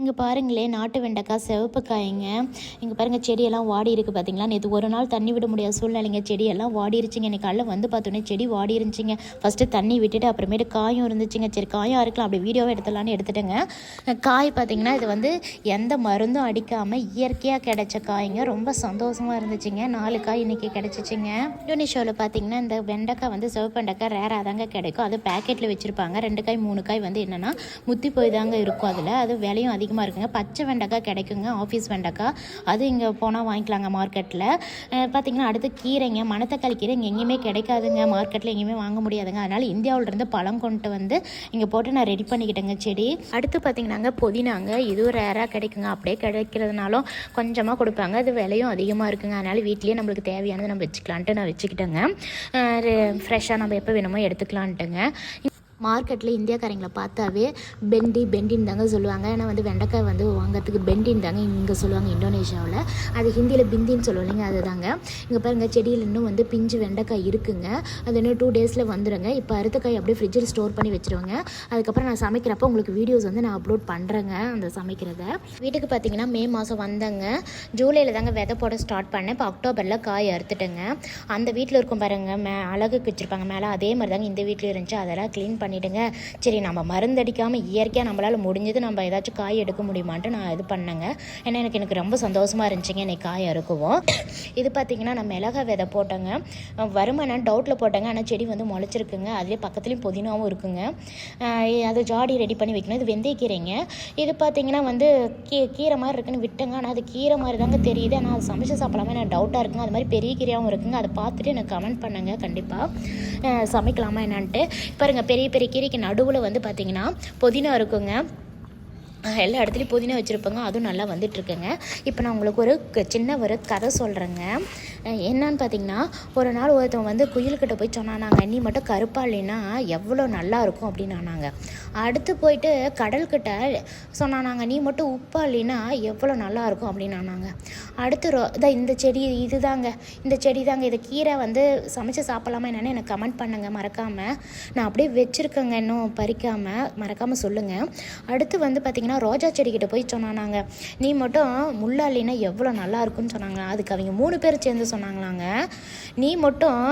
இங்கே பாருங்களேன் நாட்டு வெண்டைக்காய் சிவப்பு காய்ங்க. இங்கே பாருங்கள் செடியெல்லாம் வாடி இருக்குது பார்த்தீங்களா நேற்று ஒரு நாள் தண்ணி விட முடியாத சூழ்நிலைங்க. செடியெல்லாம் வாடி இருந்துச்சுங்க இன்னைக்கு காலைல வந்து பார்த்தோன்னே செடி வாடி இருந்துச்சுங்க ஃபஸ்ட்டு தண்ணி விட்டுட்டு அப்புறமேட்டு காயும் இருந்துச்சுங்க. சரி காயும் இருக்கலாம். அப்படி வீடியோவை எடுத்துடலான்னு எடுத்துட்டேங்க. காய் பார்த்தீங்கன்னா இது வந்து எந்த மருந்தும் அடிக்காமல் இயற்கையாக கிடைச்ச காய்ங்க. ரொம்ப சந்தோஷமாக இருந்துச்சுங்க. நாலு காய் இன்றைக்கி கிடச்சிச்சிங்க. இந்தோனேஷியாவில் பார்த்தீங்கன்னா இந்த வெண்டைக்காய் வந்து சிவப்பு வெண்டைக்காய் ரேராக தாங்க கிடைக்கும். அது பேக்கெட்டில் வச்சுருப்பாங்க. ரெண்டு காய் மூணு காய் வந்து என்னென்னா முத்தி போய் தாங்க இருக்கும். அதில் அது விலையும் அதிகம் அதிகமாக இருக்குங்க. பச்சை வெண்டைக்காய் கிடைக்குங்க. ஆஃபீஸ் வெண்டைக்காய். அது இங்கே போனால் வாங்கிக்கலாங்க மார்க்கெட்டில் பார்த்திங்கன்னா அடுத்து கீரைங்க மணத்தக்காளி கீரை இங்கே எங்கேயுமே கிடைக்காதுங்க. மார்க்கெட்டில் எங்கேயுமே வாங்க முடியாதுங்க. அதனால் இந்தியாவிலேருந்து பழம் கொண்டு வந்து இங்கே போட்டு நான் ரெடி பண்ணிக்கிட்டேங்க செடி. அடுத்து பார்த்திங்கனாங்க புதினாங்க. இதுவும் ரேராக கிடைக்குங்க. அப்படியே கிடைக்கிறதுனாலும் கொஞ்சமாக கொடுப்பாங்க. அது விலையும் அதிகமாக இருக்குங்க. அதனால் வீட்லேயே நம்மளுக்கு தேவையானது நம்ம வச்சுக்கலான்ட்டு நான் வச்சுக்கிட்டேங்க. ஃப்ரெஷ்ஷாக நம்ம எப்போ வேணுமோ எடுத்துக்கலான்ட்டுங்க. மார்க்கெட்டில் இந்தியாக்காரங்களை பார்த்தாவே பெண்டி பெண்டின்னு தாங்க சொல்லுவாங்க. ஏன்னா வந்து வெண்டைக்காய் வந்து வாங்குறதுக்கு பெண்டின்னு தாங்க இங்கே சொல்லுவாங்க இந்தோனேஷியாவில். அது ஹிந்தியில் பிந்தின்னு சொல்லுவாங்க அது தாங்க இங்கே பாருங்கள் செடியில் இன்னும் வந்து பிஞ்சு வெண்டைக்காய் இருக்குங்க. அது இன்னும் டூ டேஸில் வந்துடுங்க இப்போ அறுத்த காய் அப்படியே ஃப்ரிட்ஜில் ஸ்டோர் பண்ணி வச்சுருவாங்க. அதுக்கப்புறம் நான் சமைக்கிறப்போ உங்களுக்கு வீடியோஸ் வந்து நான் அப்லோட் பண்ணுறேங்க அந்த சமைக்கிறத. வீட்டுக்கு பார்த்தீங்கன்னா மே மாதம் வந்தேங்க. ஜூலையில் தாங்க விதை போட ஸ்டார்ட் பண்ணேன். இப்போ அக்டோபரில் காய் அறுத்துட்டேங்க. அந்த வீட்டில் இருக்கும் பாருங்க மே அழகுக்கு வச்சுருப்பாங்க மேலே. அதே மாதிரி தாங்க இந்த வீட்டில் இருந்துச்சு. அதெல்லாம் க்ளீன் பண்ணி பண்ணிவிடுங்க சரி நம்ம மருந்தடிக்காமல் இயற்கையாக நம்மளால் முடிஞ்சது நம்ம ஏதாச்சும் காய் எடுக்க முடியுமான்ட்டு நான் இது பண்ணேங்க. ஏன்னா எனக்கு எனக்கு ரொம்ப சந்தோஷமாக இருந்துச்சுங்க. இன்னைக்கு காய் அறுக்குவோம். இது பார்த்திங்கன்னா நான் மிளகா விதை போட்டேங்க. வருமானம் டவுட்டில் போட்டேங்க. ஆனால் செடி வந்து முளைச்சிருக்குங்க. அதுலேயே பக்கத்துலேயும் புதினாவும் இருக்குங்க. அது ஜாடி ரெடி பண்ணி வைக்கணும். இது வெந்தயக்கீரைங்க. இது பார்த்திங்கன்னா வந்து கீ கீரை மாதிரி இருக்குன்னு விட்டேங்க. ஆனால் அது கீரை மாதிரி தாங்க தெரியுது. ஆனால் அது சமைச்சு சாப்பிடாம எனக்கு டவுட்டாக இருக்குங்க. அது மாதிரி பெரிய கீரையாகவும் இருக்குங்க. அதை பார்த்துட்டு எனக்கு கமெண்ட் பண்ணுங்க. கண்டிப்பாக சமைக்கலாமா என்னான்ட்டு. பாருங்கள் பெரிய பெரிய கீரைக்கு நடுவில் வந்து பார்த்திங்கன்னா புதினா இருக்குங்க. எல்லா இடத்துலையும் புதினா வச்சுருப்பாங்க. அதுவும் நல்லா வந்துட்டுருக்குங்க இப்போ நான் உங்களுக்கு ஒரு சின்ன ஒரு கதை சொல்கிறேங்க என்னன்னு பார்த்தீங்கன்னா ஒரு நாள் ஒருத்தவங்க வந்து குயில்கிட்ட போய் சொன்னானாங்க நீ மட்டும் கருப்பா இல்லைன்னா எவ்வளோ நல்லா இருக்கும்? அப்படின்னு ஆனாங்க. அடுத்து போயிட்டு கடல்கிட்ட சொன்னானாங்க நீ மட்டும் உப்பா இல்லைன்னா எவ்வளோ நல்லா இருக்கும்? அப்படின்னு ஆனாங்க. அடுத்து ரோ இதான் இந்த செடி இது தாங்க இந்த செடி தாங்க இதை கீரை வந்து சமைச்சு சாப்பிட்லாமா என்னென்னு எனக்கு கமெண்ட் பண்ணுங்கள் மறக்காமல் நான் அப்படியே வச்சுருக்கேங்க இன்னும் பறிக்காமல் மறக்காமல் சொல்லுங்கள் அடுத்து வந்து பார்த்திங்கன்னா ரோஜா செடிக்கிட்ட போய் சொன்னானாங்க நீ மட்டும் முள்ளாலினா எவ்வளோ நல்லா இருக்கும்னு சொன்னாங்க. அதுக்கு அவங்க மூணு பேர் சேர்ந்து சொன்னாங்களாங்க. நீ மட்டும்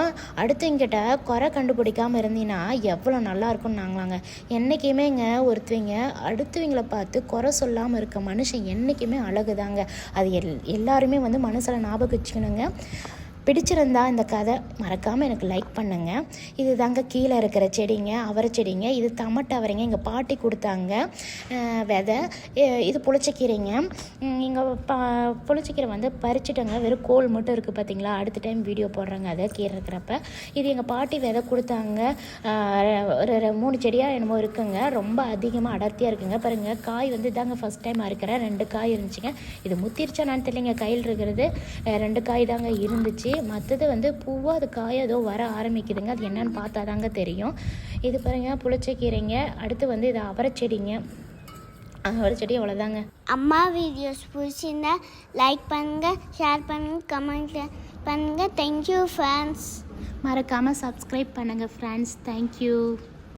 அடுத்தவங்கிட்ட குறை கண்டுபிடிக்காமல் இருந்தீங்கன்னா எவ்வளோ நல்லா இருக்கும்னு நாங்களாங்க. என்றைக்குமேங்க ஒருத்தவங்க அடுத்தவங்களை பார்த்து குறை சொல்லாமல் இருக்க மனுஷன் என்றைக்குமே அழகுதாங்க. அது எல் எல்லாருமே வந்து மனசில் ஞாபகம் வச்சுக்கணுங்க. பிடிச்சிருந்தா இந்த கதை மறக்காமல் எனக்கு லைக் பண்ணுங்கள் இது தாங்க கீழே இருக்கிற செடிங்க அவரை செடிங்க இது தமட்டை அவரைங்க எங்கள் பாட்டி கொடுத்தாங்க. விதை இது புளிச்சக்கீரைங்க. இங்கே பா புளிச்சக்கீரை வந்து பறிச்சுட்டோங்க. வெறும் கோல் மட்டும் இருக்குது பார்த்தீங்களா அடுத்த டைம் வீடியோ போடுறாங்க அதை கீரை இருக்கிறப்ப. இது எங்கள் பாட்டி விதை கொடுத்தாங்க. ஒரு மூணு செடியாக என்னமோ இருக்குங்க. ரொம்ப அதிகமாக அடர்த்தியாக இருக்குங்க. பாருங்கள் காய் வந்து இதாங்க ஃபஸ்ட் டைம் அறுக்கிறேன் ரெண்டு காய் இருந்துச்சுங்க. இது முத்திருச்சா நான் தெரியலைங்க. கையில் இருக்கிறது ரெண்டு காய் தாங்க இருந்துச்சு. மற்றது வந்து பூவாக அது காய ஏதோ வர ஆரம்பிக்குதுங்க. அது என்னன்னு பார்த்தா தாங்க தெரியும். இது பாருங்க புளிச்சக்கீரைங்க. அடுத்து வந்து இது அவரைச்செடிங்க. அவரைச்செடி அவ்வளோதாங்க அம்மா வீடியோஸ் பிடிச்சிருந்தா லைக் பண்ணுங்கள் ஷேர் பண்ணுங்கள் கமெண்ட் பண்ணுங்கள் தேங்க்யூ ஃபேன்ஸ் மறக்காமல் சப்ஸ்கிரைப் பண்ணுங்கள் ஃப்ரெண்ட்ஸ் தேங்க்யூ